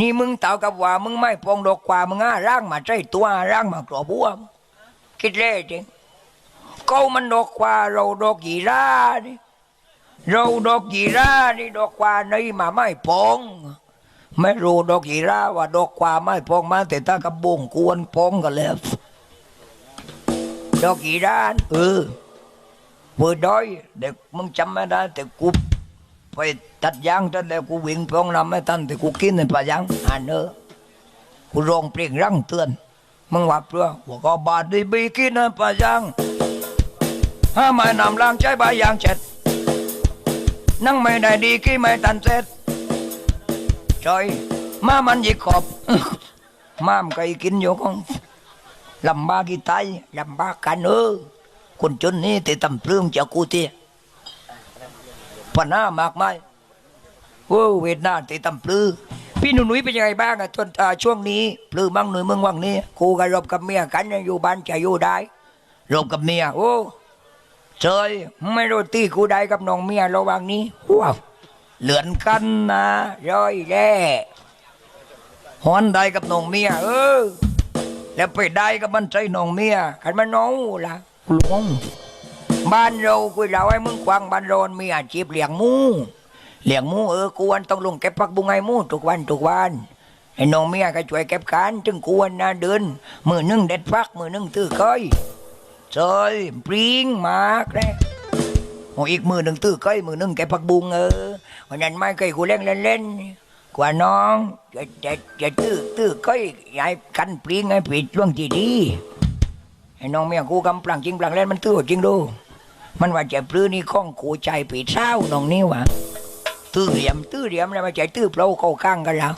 นี่มึงเต่ากับว่ามึงไม่ปองดอกกว่ามึงอะร่างมาใจตัวร่างมากรอบบัวคิดเล่จริงเขามันดอกกว่าเราดอกกีรานี่เราดอกกีรานี่ดอกกว่าในมาไม่ปองไม่รู้ดอกกีราว่าดอกกว่าไม่ปองมาแต่ถ้ากระบงกวนปองกันแล้วดอกกีราเออเปิดดอยเด็กมึงจำไม่ได้แต่กู ไปตัดยางจนแล้วกูวิ่งไปห้องนำไม่ทันแต่กูกินในป่ายางอ่านเนอกูร้องเพลงรังเตือนมึงว่าเปล่าว่าก็บาดดีบีกินในป่ายางถ้าไม่นำล้างใจบายางเจ็ดนั่งไม่ได้ดีกี่ไม่ทันเสร็จจอยมามันยิกขอบมามนก็กินอยู่ของลำบากกี่ไตลำบากกันเออคนจนนี่แต่ตำเปลืองจากกูเตี้ย ปัญหามากมายโอ้เวทนาตีตำปลือ พี่หนุ่ยเป็นยังไงบ้างอะจนช่วงนี้ปลือมั่งหนุ่ยมึงว่างนี้กูกับรบกับเมียกันยังอยู่บ้านจะอยู่ได้รบกับเมียโอ้เจยไม่รู้ตีกูได้กับน้องเมียระหว่างนี้ว้าวเหลือนกันนะร้อยแร่ฮอนได้กับน้องเมียเออแล้วไปได้กับมันใจน้องเมียกันมันน้องละหลวง บ้านเราคุยเราให้มึงควังบ้านเรามีอาชีพเลี้ยงหมูเลี้ยงหมูเออกวนต้องลงเก็บผักบุ้งไงหมูทุกวันทุกวันไอ้น้องเมียก็ช่วยเก็บการจึงกวนนะเดินมือนึ่งเด็ดฟักมือนึ่งตื้อก้อยซอยปริงหมากนะโอ้อีกมือหนึ่งตื้อก้อยมือนึ่งเก็บผักบุ้งเออวันนั้นไม่เคยกูเล่นเล่นกว่าน้องจะจะจะตื้อตื้อก้อยยายกันปริงให้ผิดช่วงที่ดีไอ้น้องเมียกูกำปลังจริงปลังเล่นมันตื้อจริงดู มันว่าจะปลื้อนี่ข้องกูใจปีเศร้าน้องนี่วะตื้อเหลี่ยมตื้อเหลี่ยมแล้วมาใจตื้อเปล่าเข้าข้างกันแล้ว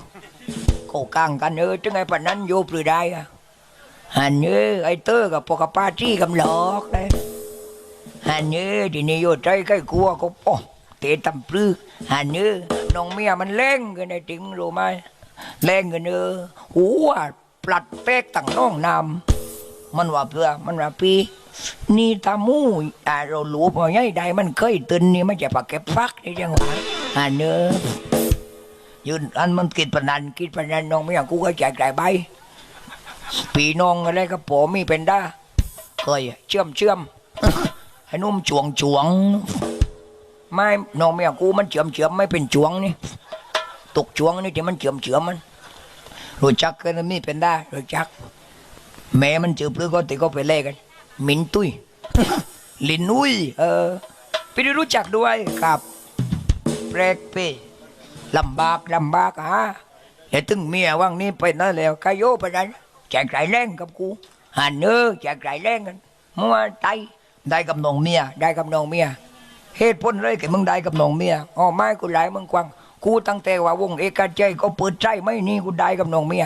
เข้าข้างกันเออจังไงปานนั้นโยปลื้อได้อะหันเออไอ้เตอร์กับปกป้าจี้กำหลอกเลยหันเออทีนี้โยใจใกล้กลัวก็โอ้เตะตำปลื้อหันเออน้องเมียมันเล่งกันไอ้จริงรู้ไหมเล่งกันเออหัวปลัดเป๊กตั้งน้องนำมันว่าเพื่อมันว่าปี นี่ตามูอ่าเราหลูพอใหญ่ใดมันเคยตื่นนี่มันจะปากเก็บฟักนี่จังหวะอันเนอะยืนอันมันกินปนันกินปนันน้องไม่อยากกูก็แจกจ่ายใบปีน้องอะไรก็ผมมีเป็นได้เคยเชื่อมเชื่อมให้นุ่มจวงจวงไม่น้องไม่อยากกูมันเชื่อมเชื่อมไม่เป็นจวงนี่ตกจวงนี่ที่มันเชื่อมเชื่อมมันรู้จักกันมีเป็นได้รู้จักแม่มันจืบหรือก็ติก็ไปเล่กัน มินตุ้ยลินอุ้ยเออพี่ได้รู้จักด้วยครับแปลกเปลำบากลำบากฮะอย่าตึงเมียว่างนี้ไปนั่นแล้วกายโยไปนั้นแจกไก่แรงกับกูหันเนอแจกไก่แรงกันมัวไตได้กับน้องเมียได้กับน้องเมียเหตุผลเลยแกมึงได้กับน้องเมียอ๋อไม่กูหลายมึงกวางกูตั้งแต่ว่าวงเอกใจก็เปิดใจไม่นี่กูได้กับน้องเมีย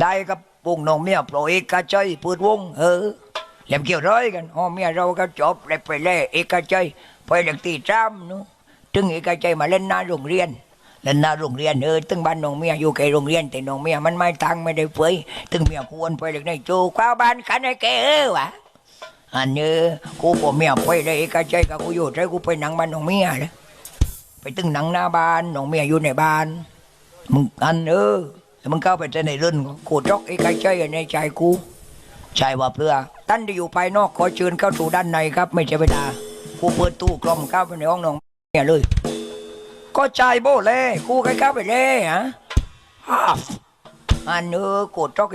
ได้กับวงน้องเมียโปรเอกใจเปิดวงเออ เล่มเกี่ยวร้อยกันอ๋อเมียเราก็จบเลยไปเล่เอกใจไปเด็กตีจ้ำนู้ถึงเอกใจมาเล่นหน้าโรงเรียนเล่นหน้าโรงเรียนเออตึงบ้านน้องเมียอยู่แค่โรงเรียนแต่น้องเมียมันไม่ตังไม่ได้เฟยตึงเมียควรไปเด็กในจูข้าวบ้านขันไอ้แกเออวะอันเนี้กูพ่อเมียไปเลยเอกใจกับกูอยู่ใจกูไปหนังบ้านน้องเมียเลยไปตึงหนังหน้าบ้านน้องเมียอยู่ในบ้านมึงอันเออแล้วมึงเข้าไปในรื่องกูจอกไอ้ใครใจในใจกูใช่ว่าเพื่อ ท่านที่อยู่ภายนอกขอเชิญเข้าสู่ด้านในครับ ไม่ใช่เวลากูเปิดตู้กล่อมเข้าไปในห้องน้องเนี่ยเลย ก็ใจโบเล่กูใครเข้าไปเล่ฮะฮ่าอันเออกดจอก